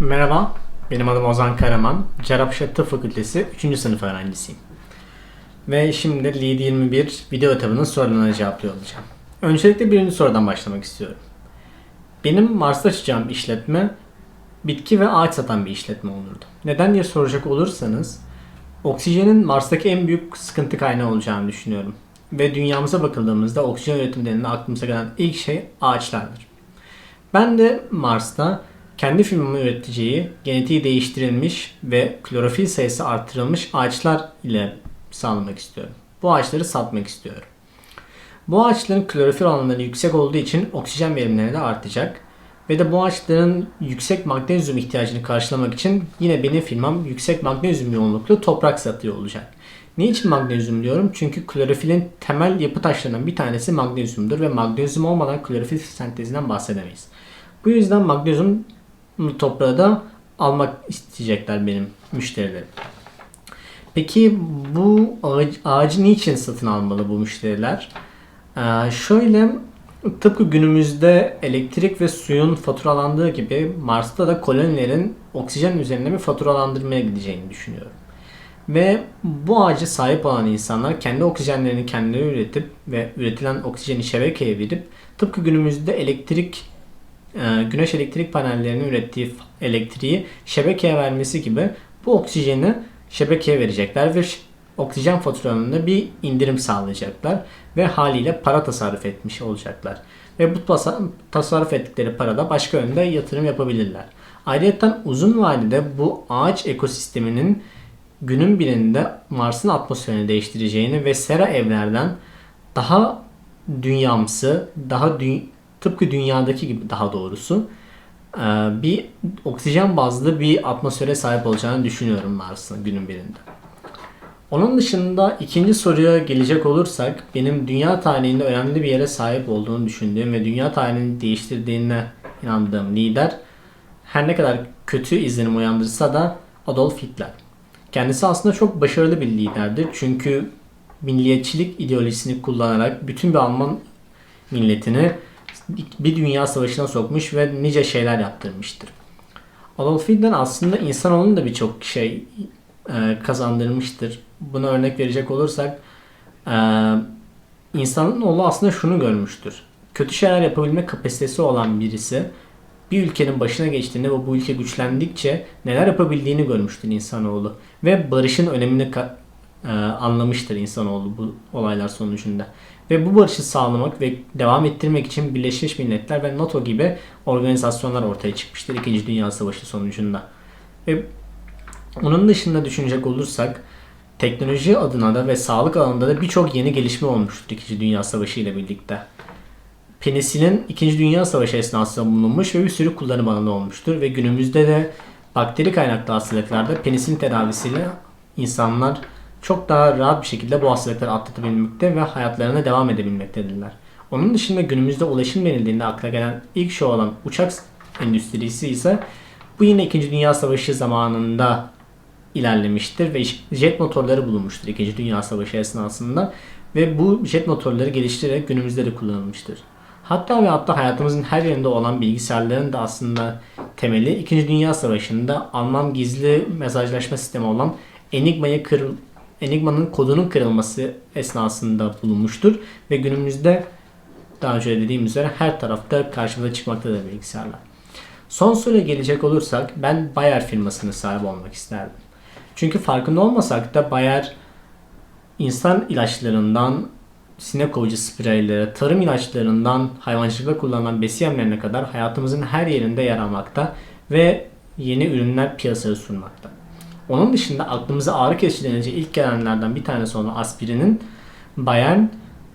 Merhaba, benim adım Ozan Karaman. Cerrahpaşa Tıp Fakültesi 3. sınıf öğrencisiyim. Ve şimdi LEAD 21 video etabının sorularına cevaplıyor olacağım. Öncelikle birinci sorudan başlamak istiyorum. Benim Mars'ta açacağım işletme bitki ve ağaç satan bir işletme olurdu. Neden diye soracak olursanız oksijenin Mars'taki en büyük sıkıntı kaynağı olacağını düşünüyorum. Ve dünyamıza bakıldığımızda oksijen üretimlerinde aklımıza gelen ilk şey ağaçlardır. Ben de Mars'ta kendi firmamı üreteceği genetiği değiştirilmiş ve klorofil sayısı artırılmış ağaçlar ile sağlamak istiyorum. Bu ağaçları satmak istiyorum. Bu ağaçların klorofil oranları yüksek olduğu için oksijen verimleri de artacak. Ve de bu ağaçların yüksek magnezyum ihtiyacını karşılamak için yine benim firmam yüksek magnezyum yoğunluklu toprak satıyor olacak. Niçin magnezyum diyorum? Çünkü klorofilin temel yapı taşlarından bir tanesi magnezyumdur ve magnezyum olmadan klorofil sentezinden bahsedemeyiz. Bu yüzden magnezyum toprağı da almak isteyecekler benim müşterilerim. Peki bu ağaç, ağacı niçin satın almalı bu müşteriler? Ee, şöyle tıpkı günümüzde elektrik ve suyun faturalandığı gibi Mars'ta da kolonilerin oksijen üzerine bir faturalandırmaya gideceğini düşünüyorum. Ve bu ağaca sahip olan insanlar kendi oksijenlerini kendileri üretip ve üretilen oksijeni şebekeye verip tıpkı günümüzde elektrik güneş elektrik panellerinin ürettiği elektriği şebekeye vermesi gibi bu oksijeni şebekeye verecekler ve oksijen faturalarında bir indirim sağlayacaklar ve haliyle para tasarruf etmiş olacaklar. Ve bu tasarruf ettikleri parada başka yönde yatırım yapabilirler. Ayrıca uzun vadede bu ağaç ekosisteminin günün birinde Mars'ın atmosferini değiştireceğini ve sera evlerden daha dünyamsı, daha dü- tıpkı dünyadaki gibi daha doğrusu bir oksijen bazlı bir atmosfere sahip olacağını düşünüyorum Mars'ın günün birinde. Onun dışında ikinci soruya gelecek olursak benim dünya tarihinde önemli bir yere sahip olduğunu düşündüğüm ve dünya tarihini değiştirdiğine inandığım lider her ne kadar kötü izlenim uyandırsa da Adolf Hitler. Kendisi aslında çok başarılı bir liderdir. Çünkü milliyetçilik ideolojisini kullanarak bütün bir Alman milletini bir dünya savaşına sokmuş ve nice şeyler yaptırmıştır. Adolf Hitler aslında insanoğlunun da birçok şey e, kazandırmıştır. Buna örnek verecek olursak e, insanın oğlu aslında şunu görmüştür. Kötü şeyler yapabilme kapasitesi olan birisi bir ülkenin başına geçtiğinde ve bu ülke güçlendikçe neler yapabildiğini görmüştür insanoğlu. Ve barışın önemini anlamıştır insanoğlu bu olaylar sonucunda. Ve bu barışı sağlamak ve devam ettirmek için Birleşmiş Milletler ve NATO gibi organizasyonlar ortaya çıkmıştır 2. Dünya Savaşı sonucunda. Ve onun dışında düşünecek olursak teknoloji adına da ve sağlık alanında da birçok yeni gelişme olmuştur 2. Dünya Savaşı ile birlikte. Penisilin 2. Dünya Savaşı esnasında bulunmuş ve bir sürü kullanım alanı olmuştur ve günümüzde de bakteri kaynaklı hastalıklarda penisilin tedavisiyle insanlar çok daha rahat bir şekilde bu hastalıkları atlatabilmekte ve hayatlarına devam edebilmektedirler. Onun dışında günümüzde ulaşım denildiğinde akla gelen ilk şey olan uçak endüstrisi ise bu yine 2. Dünya Savaşı zamanında ilerlemiştir ve jet motorları bulunmuştur 2. Dünya Savaşı esnasında ve bu jet motorları geliştirerek günümüzde de kullanılmıştır. Hatta ve hatta hayatımızın her yerinde olan bilgisayarların da aslında temeli 2. Dünya Savaşı'nda Alman gizli mesajlaşma sistemi olan Enigma'yı kır, Enigma'nın kodunun kırılması esnasında bulunmuştur ve günümüzde daha önce dediğim üzere her tarafta karşımıza çıkmaktadır bilgisayarlar. Son soruya gelecek olursak ben Bayer firmasının sahibi olmak isterdim. Çünkü farkında olmasak da Bayer insan ilaçlarından sinek kovucu spreylere, tarım ilaçlarından hayvancılıkta kullanılan besi kadar hayatımızın her yerinde yer almakta ve yeni ürünler piyasaya sunmakta. Onun dışında aklımıza ağrı kesici denince ilk gelenlerden bir tanesi olan aspirinin Bayern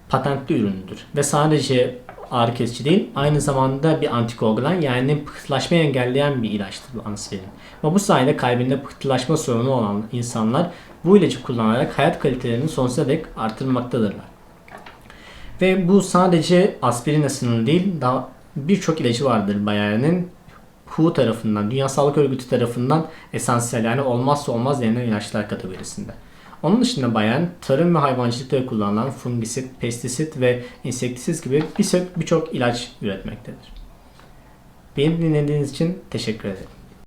patentli ürünüdür. Ve sadece ağrı kesici değil, aynı zamanda bir antikoagulan yani pıhtılaşmayı engelleyen bir ilaçtır bu aspirin. Ve bu sayede kalbinde pıhtılaşma sorunu olan insanlar bu ilacı kullanarak hayat kalitelerini sonsuza dek artırmaktadırlar. Ve bu sadece aspirin sınırlı değil, daha birçok ilacı vardır Bayern'in WHO tarafından, Dünya Sağlık Örgütü tarafından esansiyel yani olmazsa olmaz denilen ilaçlar kategorisinde. Onun dışında bayan tarım ve hayvancılıkta kullanılan fungisit, pestisit ve insektisit gibi birçok bir ilaç üretmektedir. Beni dinlediğiniz için teşekkür ederim.